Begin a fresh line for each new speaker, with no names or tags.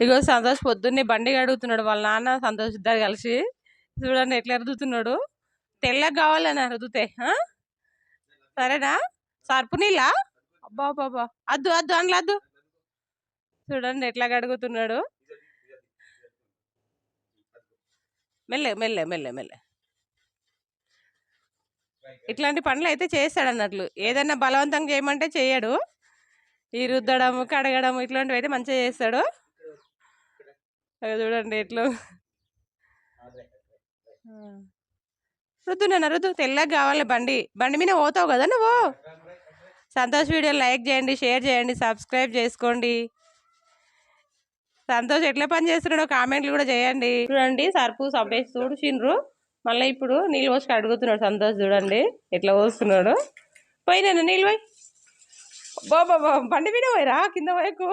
ఇగో సంతోష్ పొద్దున్నే బండి అడుగుతున్నాడు వాళ్ళ నాన్న సంతోష్ ఇద్దరు కలిసి. చూడండి ఎట్లా అరుదుతున్నాడు. తెల్లగా కావాలని అరుదుతే సరేనా? సర్పు నీళ్ళ? అబ్బా బాబా అద్దు అద్దు అందులో అద్దు. చూడండి ఎట్లా కడుగుతున్నాడు. మెల్లె మెల్లె మెల్లె మెల్లె. ఇట్లాంటి పనులు అయితే చేస్తాడు అన్నట్లు. ఏదైనా బలవంతంగా చేయమంటే చేయడు. ఈ రుద్దడం కడగడం ఇట్లాంటివి అయితే మంచిగా చేస్తాడు. అవి చూడండి ఎట్లా రుద్దు నాన్న రుద్దు తెల్లగా కావాలి బండి. బండి మీద పోతావు కదా నువ్వు? సంతోష్ వీడియో లైక్ చేయండి షేర్ చేయండి సబ్స్క్రైబ్ చేసుకోండి. సంతోష్ ఎట్లా పని చేస్తున్నాడో కామెంట్లు కూడా చేయండి. చూడండి సర్పు సబ్బేసి చూడుచిండ్రు మళ్ళీ ఇప్పుడు నీళ్ళు పోసి అడుగుతున్నాడు సంతోష్ చూడండి ఎట్లా పోస్తున్నాడు. పోయి నేను నీళ్ళు పోయి. బాబా బండి మీద పోయిరా కింద పోయకు.